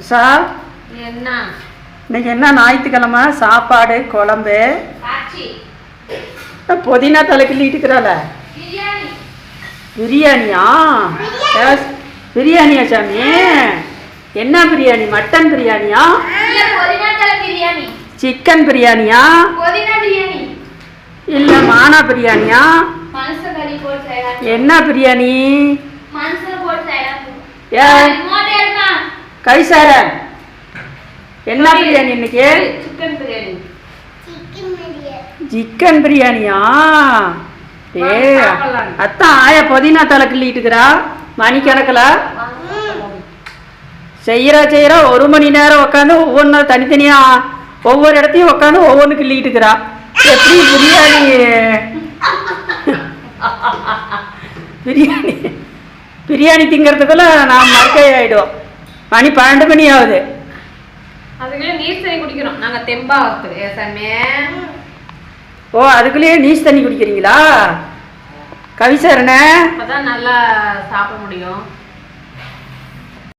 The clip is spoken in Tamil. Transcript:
உஷா என்ன? இன்னைக்கு என்ன ஞாயிற்றுக்கிழமை? சாப்பாடு குழம்பு? புதினா தலை கிள்ளிட்டுக்கிறாள பிரியாணி. பிரியாணியா? பிரியாணியா சாமி? என்ன பிரியாணி? மட்டன் பிரியாணியா? சிக்கன் பிரியாணியா? இல்லை மானா பிரியாணியா? என்ன பிரியாணி? ஏ கைசார என்ன பிரியாணி இன்னைக்கு? சிக்கன் பிரியாணி சிக்கன் பிரியாணியா ஏ. அத்தான் ஆயா புதினா தலை கிள்ளிட்டுக்கிறா மணிக்கணக்கில் செய்கிறா செய்கிறா ஒரு மணி நேரம் உட்காந்து ஒவ்வொன்றா தனித்தனியா ஒவ்வொரு இடத்தையும் உட்காந்து ஒவ்வொன்று கிள்ளிட்டுக்கிறா. எப்படி பிரியாணி? பிரியாணி. பிரியாணி திங்கிறதுக்குள்ள நான் மறக்கை ஆயிடும் மணி பன்னெண்டு மணி ஆகுது. அதுக்குள்ள நீர் தண்ணி குடிக்கிறோம். நாங்க தெம்பா ஓ அதுக்குள்ளேயே நீஸ் தண்ணி குடிக்கிறீங்களா? கவிசரணே அப்பதான் நல்லா சாப்பிட முடியும்.